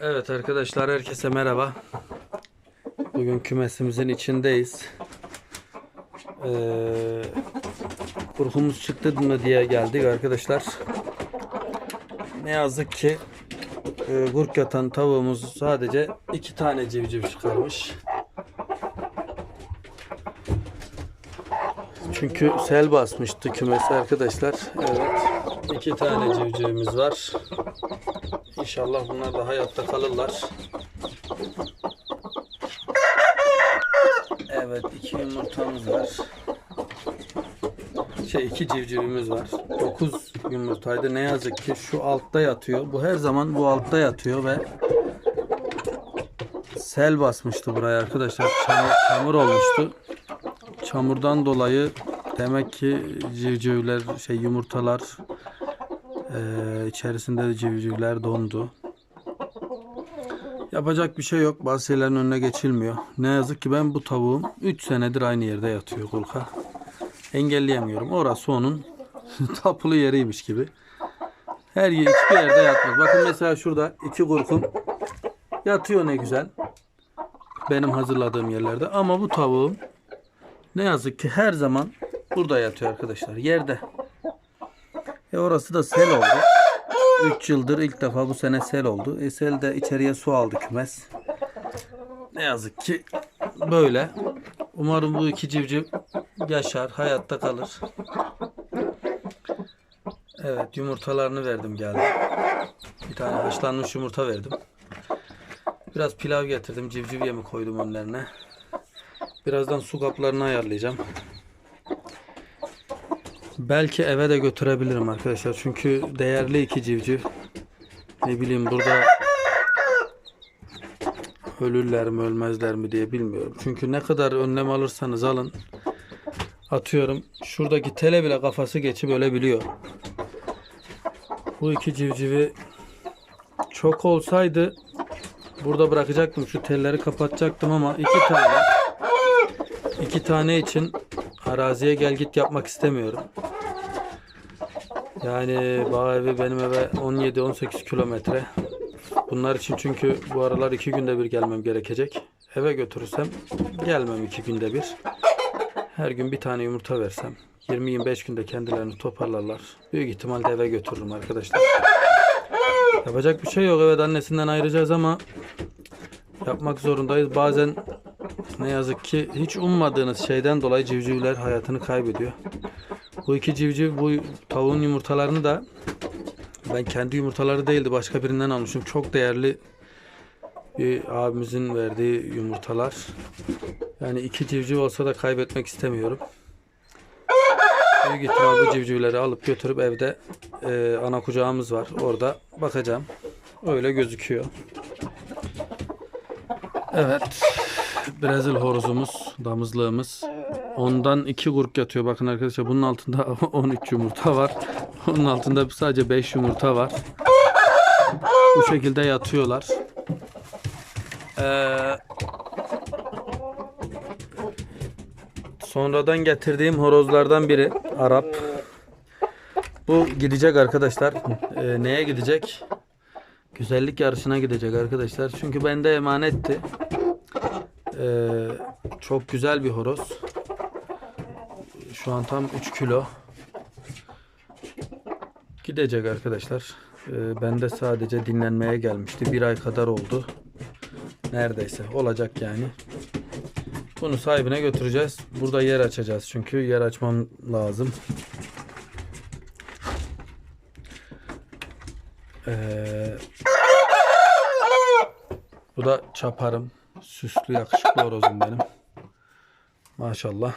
Evet arkadaşlar herkese merhaba. Bugün kümesimizin içindeyiz. Ee, kurkumuz çıktı mı diye geldik arkadaşlar. Ne yazık ki e, kurk yatan tavuğumuz sadece iki tane civciv çıkarmış. Çünkü sel basmıştı kümesi arkadaşlar. Evet. iki tane civcivimiz var. İnşallah bunlar da hayatta kalırlar. Evet iki yumurtamız var. Şey iki civcivimiz var. 9 yumurtaydı. Ne yazık ki şu altta yatıyor. Bu her zaman bu altta yatıyor ve sel basmıştı buraya arkadaşlar. Çamur, çamur olmuştu. Çamurdan dolayı demek ki civcivler şey yumurtalar ee, içerisinde de civcivler dondu. Yapacak bir şey yok. Bazı şeylerin önüne geçilmiyor. Ne yazık ki ben bu tavuğum 3 senedir aynı yerde yatıyor kulka. Engelleyemiyorum. Orası onun tapulu yeriymiş gibi. Her yer hiçbir yerde yatmaz. Bakın mesela şurada iki kurkum yatıyor ne güzel. Benim hazırladığım yerlerde. Ama bu tavuğum ne yazık ki her zaman burada yatıyor arkadaşlar. Yerde. E orası da sel oldu. 3 yıldır ilk defa bu sene sel oldu. E sel de içeriye su aldı kümes. Ne yazık ki böyle. Umarım bu iki civciv yaşar, hayatta kalır. Evet, yumurtalarını verdim geldi. Bir tane haşlanmış yumurta verdim. Biraz pilav getirdim, civciv yemi koydum önlerine. Birazdan su kaplarını ayarlayacağım. Belki eve de götürebilirim arkadaşlar. Çünkü değerli iki civciv. Ne bileyim burada ölürler mi ölmezler mi diye bilmiyorum. Çünkü ne kadar önlem alırsanız alın. Atıyorum şuradaki tele bile kafası geçip ölebiliyor. Bu iki civcivi çok olsaydı burada bırakacaktım. Şu telleri kapatacaktım ama iki tane iki tane için araziye gel git yapmak istemiyorum. Yani bağ evi benim eve 17-18 kilometre. Bunlar için çünkü bu aralar iki günde bir gelmem gerekecek. Eve götürürsem gelmem iki günde bir. Her gün bir tane yumurta versem 20-25 günde kendilerini toparlarlar. Büyük ihtimalle eve götürürüm arkadaşlar. Yapacak bir şey yok. Evet annesinden ayıracağız ama yapmak zorundayız. Bazen ne yazık ki hiç ummadığınız şeyden dolayı civcivler hayatını kaybediyor. Bu iki civciv bu tavuğun yumurtalarını da ben kendi yumurtaları değildi başka birinden almışım. Çok değerli bir abimizin verdiği yumurtalar. Yani iki civciv olsa da kaybetmek istemiyorum. Büyük ihtimal bu civcivleri alıp götürüp evde e, ana kucağımız var. Orada bakacağım. Öyle gözüküyor. Evet. Brezil horozumuz, damızlığımız. Ondan iki grup yatıyor. Bakın arkadaşlar bunun altında 13 yumurta var. Onun altında sadece 5 yumurta var. Bu şekilde yatıyorlar. Ee, sonradan getirdiğim horozlardan biri Arap. Bu gidecek arkadaşlar. Ee, neye gidecek? Güzellik yarışına gidecek arkadaşlar. Çünkü bende emanetti. Ee, çok güzel bir horoz. Şu an tam 3 kilo. Gidecek arkadaşlar. Ee, ben de sadece dinlenmeye gelmişti. Bir ay kadar oldu. Neredeyse. Olacak yani. Bunu sahibine götüreceğiz. Burada yer açacağız. Çünkü yer açmam lazım. Ee, bu da çaparım. Süslü yakışıklı horozum benim. Maşallah.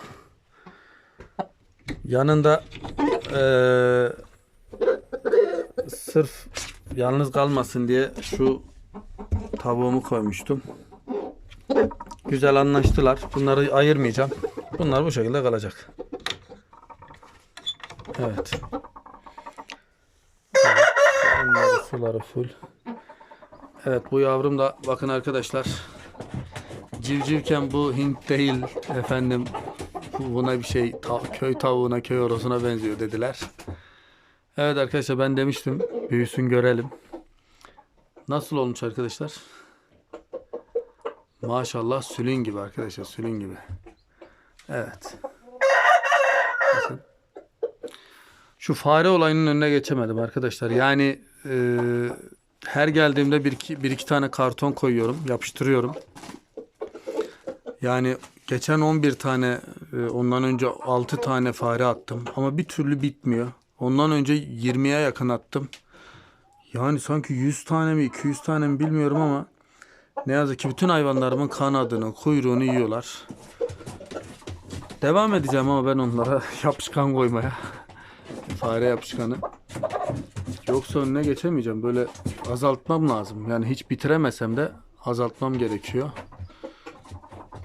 Yanında eee, sırf yalnız kalmasın diye şu tavuğumu koymuştum. Güzel anlaştılar. Bunları ayırmayacağım. Bunlar bu şekilde kalacak. Evet, Bunları suları full. Evet bu yavrum da bakın arkadaşlar civcivken bu Hint değil efendim buna bir şey ta- köy tavuğuna köy orosuna benziyor dediler. Evet arkadaşlar ben demiştim büyüsün görelim. Nasıl olmuş arkadaşlar? Maşallah sülün gibi arkadaşlar sülün gibi. Evet. Bakın. Şu fare olayının önüne geçemedim arkadaşlar. Yani e, her geldiğimde bir iki, bir iki tane karton koyuyorum, yapıştırıyorum. Yani geçen 11 tane, ondan önce 6 tane fare attım ama bir türlü bitmiyor. Ondan önce 20'ye yakın attım. Yani sanki 100 tane mi 200 tane mi bilmiyorum ama ne yazık ki bütün hayvanlarımın kanadını, kuyruğunu yiyorlar. Devam edeceğim ama ben onlara yapışkan koymaya. Fare yapışkanı. Yoksa önüne geçemeyeceğim. Böyle azaltmam lazım. Yani hiç bitiremesem de azaltmam gerekiyor.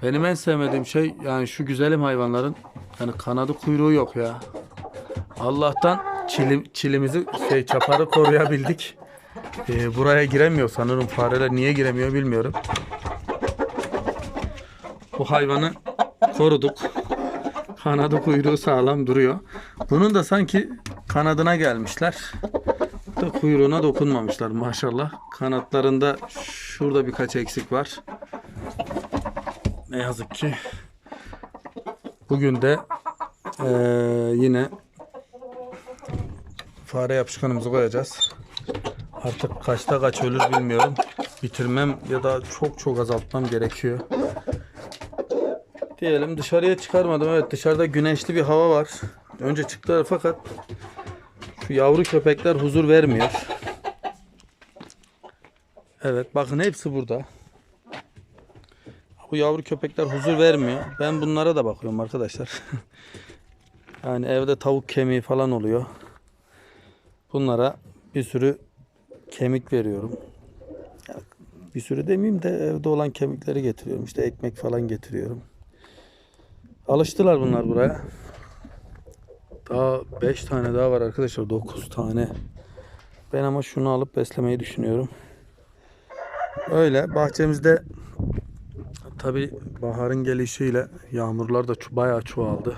Benim en sevmediğim şey yani şu güzelim hayvanların yani kanadı kuyruğu yok ya. Allah'tan çilim, çilimizi şey çaparı koruyabildik. Ee, buraya giremiyor sanırım fareler niye giremiyor bilmiyorum. Bu hayvanı koruduk. Kanadı kuyruğu sağlam duruyor. Bunun da sanki kanadına gelmişler. Da kuyruğuna dokunmamışlar maşallah. Kanatlarında şurada birkaç eksik var. Ne yazık ki. Bugün de eee, yine fare yapışkanımızı koyacağız. Artık kaçta kaç ölür bilmiyorum. Bitirmem ya da çok çok azaltmam gerekiyor. Diyelim dışarıya çıkarmadım. Evet dışarıda güneşli bir hava var. Önce çıktılar fakat şu yavru köpekler huzur vermiyor. Evet bakın hepsi burada. Bu yavru köpekler huzur vermiyor. Ben bunlara da bakıyorum arkadaşlar. yani evde tavuk kemiği falan oluyor. Bunlara bir sürü kemik veriyorum. Bir sürü demeyeyim de evde olan kemikleri getiriyorum. İşte ekmek falan getiriyorum. Alıştılar bunlar buraya. Daha 5 tane daha var arkadaşlar. 9 tane. Ben ama şunu alıp beslemeyi düşünüyorum. Öyle bahçemizde tabi baharın gelişiyle yağmurlar da bayağı çoğaldı.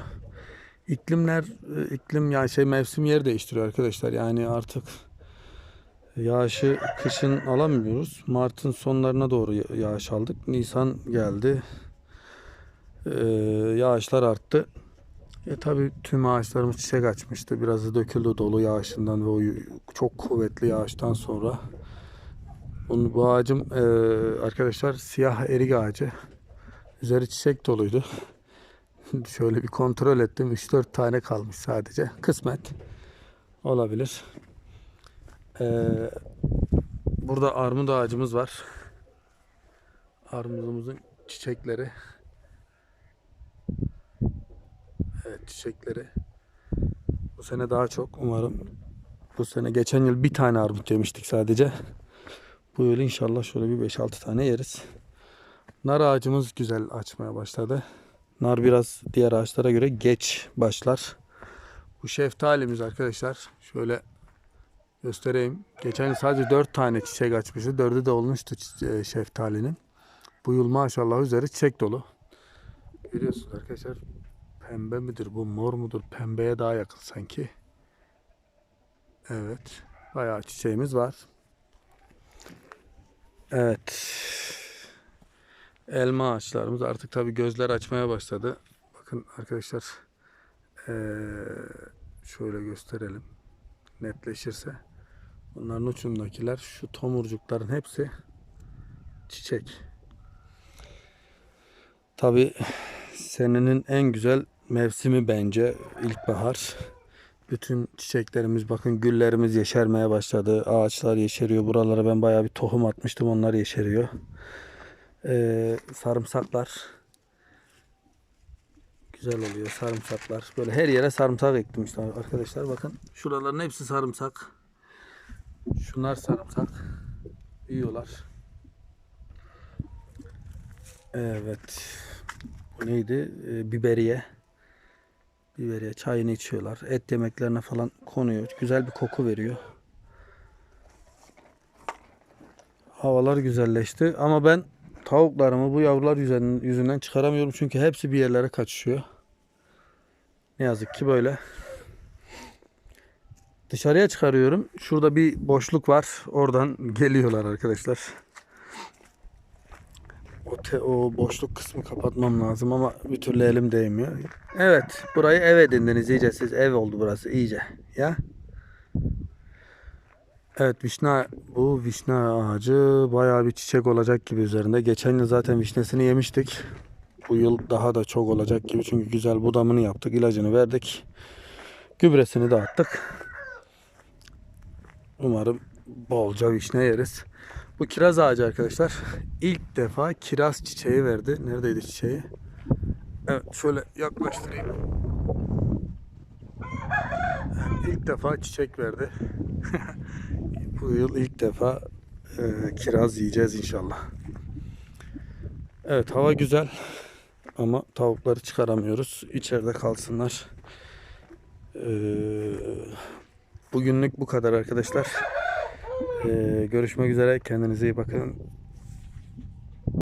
İklimler e, iklim yani şey mevsim yer değiştiriyor arkadaşlar. Yani artık yağışı kışın alamıyoruz. Mart'ın sonlarına doğru ya- yağış aldık. Nisan geldi. Ee, yağışlar arttı. E tabi tüm ağaçlarımız çiçek açmıştı. Birazı döküldü dolu yağışından ve o çok kuvvetli yağıştan sonra. Bunu, bu ağacım e, arkadaşlar siyah erik ağacı. Üzeri çiçek doluydu. Şöyle bir kontrol ettim. 3-4 tane kalmış sadece. Kısmet. Olabilir. Ee, burada armut ağacımız var. Armudumuzun çiçekleri. Evet çiçekleri. Bu sene daha çok umarım. Bu sene geçen yıl bir tane armut yemiştik sadece. Bu yıl inşallah şöyle bir 5-6 tane yeriz. Nar ağacımız güzel açmaya başladı. Nar biraz diğer ağaçlara göre geç başlar. Bu şeftalimiz arkadaşlar. Şöyle göstereyim. Geçen sadece 4 tane çiçek açmıştı. 4'ü de olmuştu e, şeftalinin. Bu yıl maşallah üzeri çiçek dolu. Görüyorsunuz arkadaşlar. Pembe midir bu mor mudur? Pembeye daha yakın sanki. Evet. Bayağı çiçeğimiz var. Evet. Elma ağaçlarımız artık tabii gözler açmaya başladı. Bakın arkadaşlar. şöyle gösterelim. Netleşirse. Bunların ucundakiler şu tomurcukların hepsi çiçek. Tabii senenin en güzel mevsimi bence ilkbahar. Bütün çiçeklerimiz bakın güllerimiz yeşermeye başladı. Ağaçlar yeşeriyor. Buralara ben bayağı bir tohum atmıştım. Onlar yeşeriyor. Ee, sarımsaklar güzel oluyor sarımsaklar. Böyle her yere sarımsak ektim işte arkadaşlar bakın. Şuraların hepsi sarımsak. Şunlar sarımsak. Büyüyorlar. Evet. Bu neydi? Ee, biberiye. Biberiye çayını içiyorlar. Et yemeklerine falan konuyor. Güzel bir koku veriyor. Havalar güzelleşti ama ben tavuklarımı bu yavrular yüzünden, çıkaramıyorum çünkü hepsi bir yerlere kaçışıyor. Ne yazık ki böyle. Dışarıya çıkarıyorum. Şurada bir boşluk var. Oradan geliyorlar arkadaşlar. O, te- o boşluk kısmı kapatmam lazım ama bir türlü elim değmiyor. Evet, burayı ev edindiniz iyice siz. Ev oldu burası iyice. Ya. Evet, vişne bu vişne ağacı bayağı bir çiçek olacak gibi üzerinde. Geçen yıl zaten vişnesini yemiştik. Bu yıl daha da çok olacak gibi çünkü güzel budamını yaptık, ilacını verdik. Gübresini de attık. Umarım bolca vişne yeriz. Bu kiraz ağacı arkadaşlar ilk defa kiraz çiçeği verdi. Neredeydi çiçeği? Evet şöyle yaklaştırayım. İlk defa çiçek verdi. Bu yıl ilk defa e, kiraz yiyeceğiz inşallah. Evet hava güzel ama tavukları çıkaramıyoruz. İçeride kalsınlar. Ee, bugünlük bu kadar arkadaşlar. Ee, görüşmek üzere. Kendinize iyi bakın.